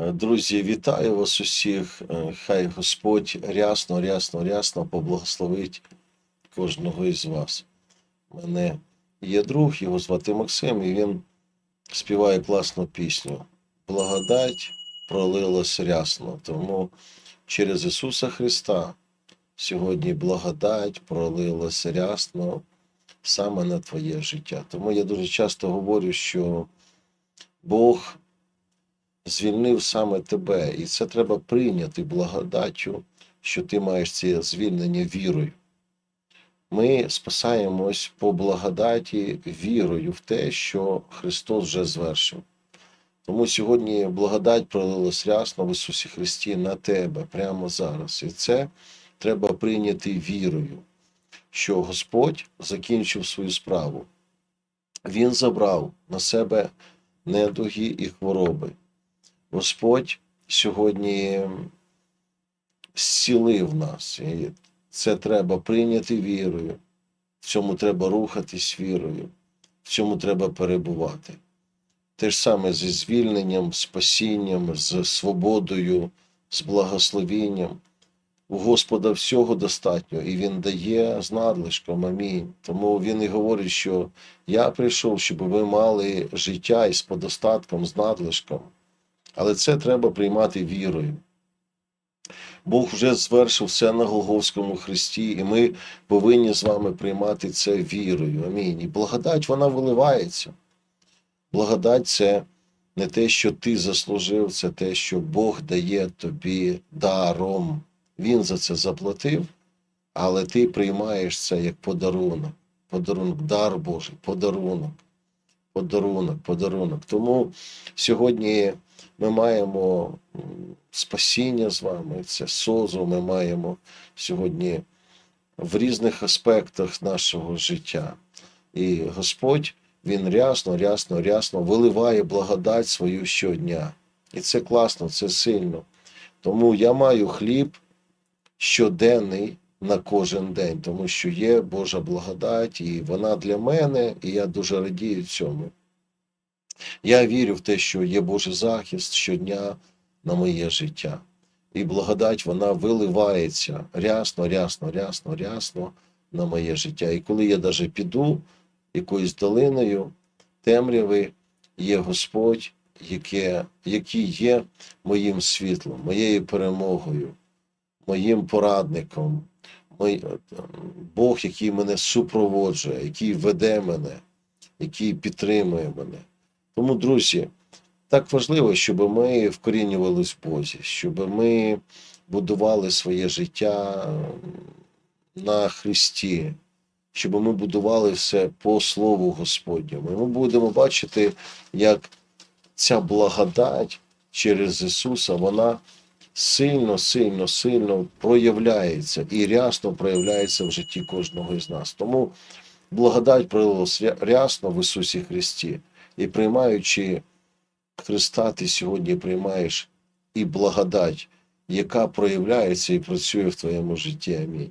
Е, Друзі, вітаю вас усіх. Е, Хай Господь рясно, рясно, рясно поблагословить кожного із вас. У мене є друг, його звати Максим, і він співає класну пісню. Благодать пролилась рясно. Тому через Ісуса Христа сьогодні благодать пролилась рясно саме на твоє життя. Тому я дуже часто говорю, що Бог звільнив саме тебе, і це треба прийняти благодаттю, що ти маєш це звільнення вірою. Ми спасаємось по благодаті вірою в те, що Христос вже звершив. Тому сьогодні благодать пролилась рясно в Ісусі Христі на тебе прямо зараз. І це треба прийняти вірою, що Господь закінчив свою справу. Він забрав на себе недуги і хвороби. Господь сьогодні зцілив нас. І це треба прийняти вірою. В цьому треба рухатись вірою, в цьому треба перебувати. Те ж саме зі звільненням, спасінням, з свободою, з благословінням. У Господа всього достатньо, і Він дає з надлишком. Амінь. Тому Він і говорить, що я прийшов, щоб ви мали життя із подостатком, з надлишком. Але це треба приймати вірою. Бог вже звершив все на Голговському Христі, і ми повинні з вами приймати це вірою. Амінь. І благодать вона виливається. Благодать це не те, що ти заслужив, це те, що Бог дає тобі даром. Він за це заплатив, але ти приймаєш це як подарунок. Подарунок, дар Божий, подарунок, подарунок, подарунок. Тому сьогодні ми маємо спасіння з вами, це созу ми маємо сьогодні в різних аспектах нашого життя. І Господь, Він рясно, рясно, рясно виливає благодать свою щодня. І це класно, це сильно. Тому я маю хліб щоденний на кожен день, тому що є Божа благодать, і вона для мене, і я дуже радію цьому. Я вірю в те, що є Божий захист щодня на моє життя. І благодать вона виливається рясно, рясно, рясно, рясно на моє життя. І коли я даже піду якоюсь долиною темряви, є Господь, яке, який є моїм світлом, моєю перемогою, моїм порадником, мой, Бог, який мене супроводжує, який веде мене, який підтримує мене. Тому, друзі, так важливо, щоб ми вкорінювались в Бозі, щоб ми будували своє життя на Христі, щоб ми будували все по Слову Господньому. І ми будемо бачити, як ця благодать через Ісуса, вона сильно, сильно, сильно проявляється і рясно проявляється в житті кожного із нас. Тому благодать пролилась ря- рясно в Ісусі Христі. І приймаючи Христа, ти сьогодні приймаєш і благодать, яка проявляється і працює в твоєму житті. Амінь.